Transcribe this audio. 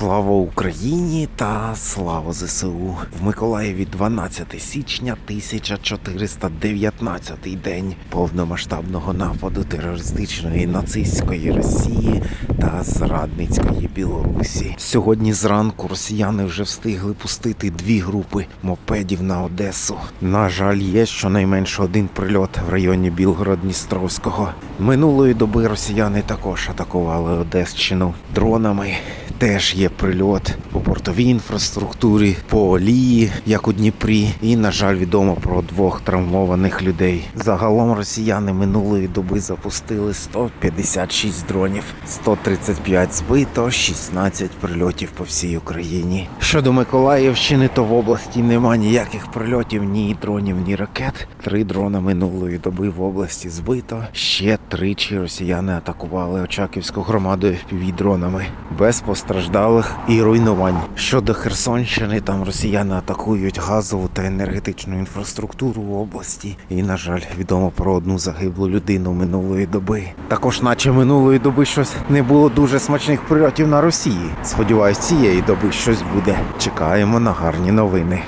Слава Україні та слава ЗСУ в Миколаєві 12 січня 1419 день повномасштабного нападу терористичної нацистської Росії та зрадницької Білорусі. Сьогодні зранку росіяни вже встигли пустити дві групи мопедів на Одесу. На жаль, є щонайменше один прильот в районі Білгород-Дністровського. Минулої доби росіяни також атакували Одещину дронами. Теж є прильот по портовій інфраструктурі, по олії, як у Дніпрі, і на жаль, відомо про двох травмованих людей. Загалом росіяни минулої доби запустили 156 дронів, 135 збито, 16 прильотів по всій Україні. Щодо Миколаївщини, то в області нема ніяких прильотів, ні дронів, ні ракет. Три дрона минулої доби в області збито. Ще тричі росіяни атакували Очаківську громаду fpv дронами без постраждалих і руйнувань. Щодо Херсонщини, там росіяни атакують газову та енергетичну інфраструктуру в області. І, на жаль, відомо про одну загиблу людину минулої доби. Також, наче минулої доби, щось не було дуже смачних прильотів на Росії. Сподіваюсь, цієї доби щось буде. Чекаємо на гарні новини.